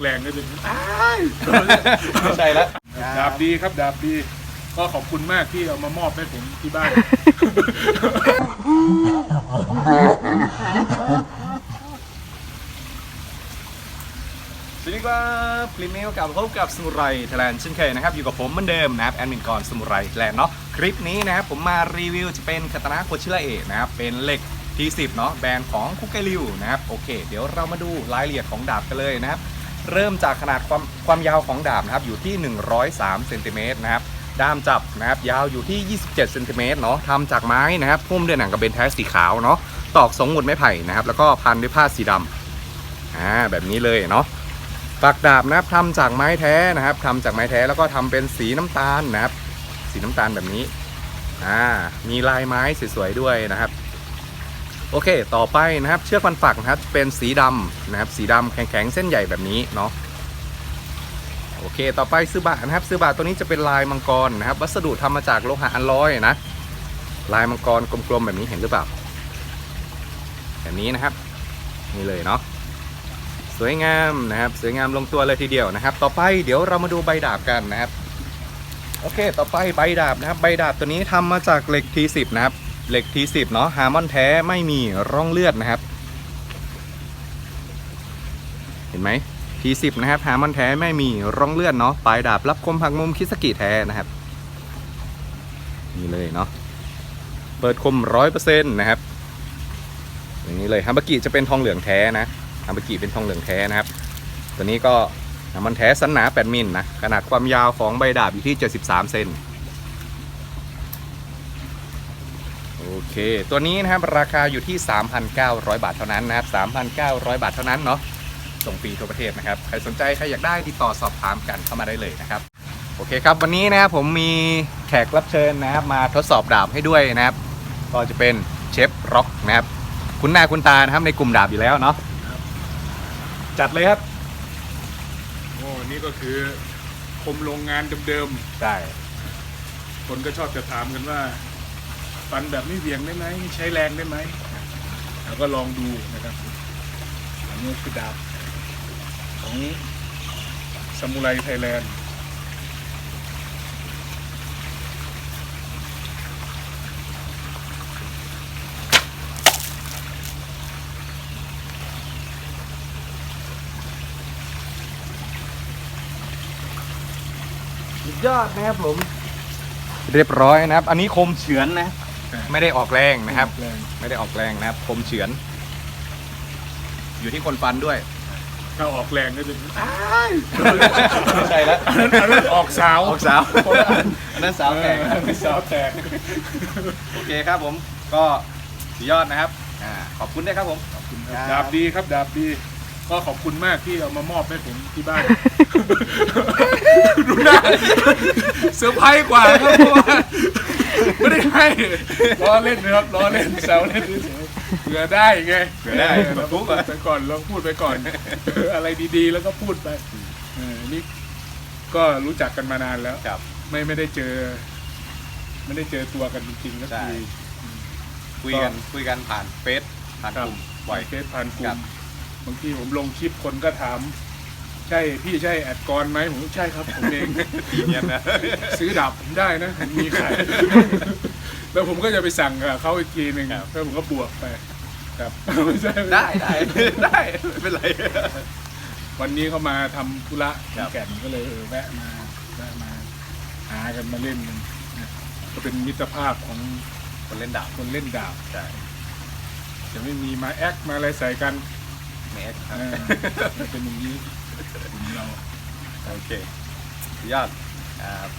แรงก็จะไม่ใช่แล้วดาบดีครับดาบดี ก็ขอบคุณมากที่เอามามอบให้ผมที่บ้าน สวัสดีครับคลิปนี้กลับมาพบกับสมุไรไทยแลนด์เช่นเคยนะครับ อยู่กับผมเหมือนเดิมนะครับแอดมินกรสมุไรไทยแลนด์เนาะคลิปนี้นะครับผมมารีวิวจะเป็นคาตานะโคชิระเอะนะครับ เป็นเหล็ก T10 เนาะแบรนด์ของคุกเกลิวนะครับ โอเค เดี๋ยวเรามาดูรายละเอียดของดาบกันเลยนะครับ เริ่มจากขนาดความความยาวของดาบนะครับอยู่ที่ 103เซนติเมตรนะครับด้ามจับนะครับยาวอยู่ที่ 27เซนติเมตรเนาะทำจากไม้นะครับพุ่มด้วยหนังกระเบนแท้สีขาวเนาะตอกสองหมุดไม้ไผ่นะครับ แล้วก็พันด้วยผ้าสีดำอ่าแบบนี้เลยเนาะปักดาบนะครับทำจากไม้แท้นะครับทำจากไม้แท้แล้วก็ทำเป็นสีน้ำตาลนะครับ สีน้ำตาลแบบนี้อ่ามีลายไม้สวยๆด้วยนะครับ โอเค ต่อไปนะครับ เชือกฟันฝักนะครับเป็นสีดำนะครับ สีดำแข็งๆเส้นใหญ่แบบนี้เนาะโอเค ต่อไปซื้อบะนะครับซื้อบะตัวนี้จะเป็นลายมังกรนะครับ วัสดุทำมาจากโลหะอัลลอยนะ ลายมังกรกลมๆแบบนี้เห็นหรือเปล่าแบบนี้นะครับนี่เลยเนาะสวยงามนะครับ สวยงามลงตัวเลยทีเดียวนะครับ ต่อไปเดี๋ยวเรามาดูใบดาบกันนะครับ โอเค ต่อไปใบดาบนะครับ ใบดาบตัวนี้ทำมาจากเหล็ก T10 นะครับ เหล็ก T10 เนาะฮาร์มอนแท้ไม่มีร่องเลือดนะครับ เห็นไหม T10 นะครับฮาร์มอนแท้ไม่มีร่องเลือดเนาะปลายดาบรับคมหักมุมคิสกิแท้นะครับนี่เลยเนาะเปิดคมร้อยเปอร์เซ็นต์นะครับอย่างนี้เลยฮัมบากิจะเป็นทองเหลืองแท้นะฮามากิเป็นทองเหลืองแท้นะครับ ตัวนี้ก็น้ำมันแท้สันหนา 8 มิลนะขนาดความยาวของใบดาบอยู่ที่ 73 เซน โอ เค ตัวนี้นะครับราคาอยู่ที่ 3,900 บาทเท่านั้นนะครับ3,900 บาทเท่านั้นเนาะส่งฟรีทั่วประเทศนะครับใครสนใจใครอยากได้ติดต่อสอบถามกันเข้ามาได้เลยนะครับโอเคครับวันนี้นะครับผมมีแขกรับเชิญนะครับมาทดสอบดาบให้ด้วยนะครับ ก็จะเป็นเชฟร็อกนะครับคุณหน้าคุณตานะครับในกลุ่มดาบอยู่แล้วเนาะจัดเลยครับโอ้นี่ก็คือคมโรงงานเดิมใช่ๆคนก็ชอบจะถามกันว่า ฟันแบบไม่เหวี่ยงได้ไหมใช้แรงได้ไหมแล้วก็ลองดูนะครับอันนี้คือดาบของสมุไรไทยแลนด์สุดยอดนะครับผม เรียบร้อยนะครับ อันนี้คมเฉือนนะ ไม่ได้ออกแรงนะครับ แรงไม่ได้ออกแรงนะครับคมเฉือน อยู่ที่คนฟันด้วย ถ้าออกแรงก็จะไม่ใช่แล้ว อันนั้นอันนั้นออกสาวออกสาวอันนั้นสาวแก่เออสาวแตกโอเคครับผมก็สุดยอดนะครับอ่าขอบคุณด้วยครับผมดาบดีครับดาบดี ก็ขอบคุณมากที่เอามามอบให้ผมที่บ้าน ดูหน้าเซอร์ไพรส์กว่าครับเพราะว่า ไม่ได้ให้ล้อเล่นนะครับล้อเล่นแซวเล่นเฉยๆเผื่อได้ไงเผื่อได้เราพูดไปก่อนเราพูดไปก่อน อะไรดีๆ แล้วก็พูดไปเออนี่ก็รู้จักกันมานานแล้วครับ ไม่ไม่ได้เจอ ไม่ได้เจอตัวกันจริงๆก็ใช่ คือ คุยกันคุยกันผ่านเฟซผ่านกลุ่มบ่อย เฟซผ่านกลุ่ครัมบ บางทีผมลงคลิปคนก็ถาม ใช่พี่ใช่แอดกรไหมผมบอกใช่ครับผมเองทีเนียนนะซื้อดาบผมได้นะผมมีขายแล้วผมก็จะไปสั่งกับเขาอีกทีหนึ่งครับแล้วผมก็บวกไปครับไม่ใช่ได้ได้ได้ไม่เป็นไร วันนี้เขามาทำธุระครัที่บแก่นก็เลยเออแวะมาแวะมาหากันมาเล่นกันนะก็เป็นมิตรภาพของคนเล่นดาบคนเล่นดาบใช่จะไม่มีมาแอคมาอะไรใส่กันเมสเออมันเป็นอย่างนี้กลุ่มเรา โอเคยอดครับ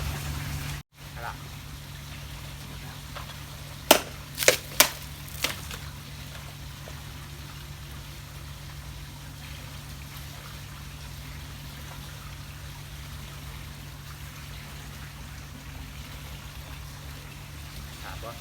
ถามว่า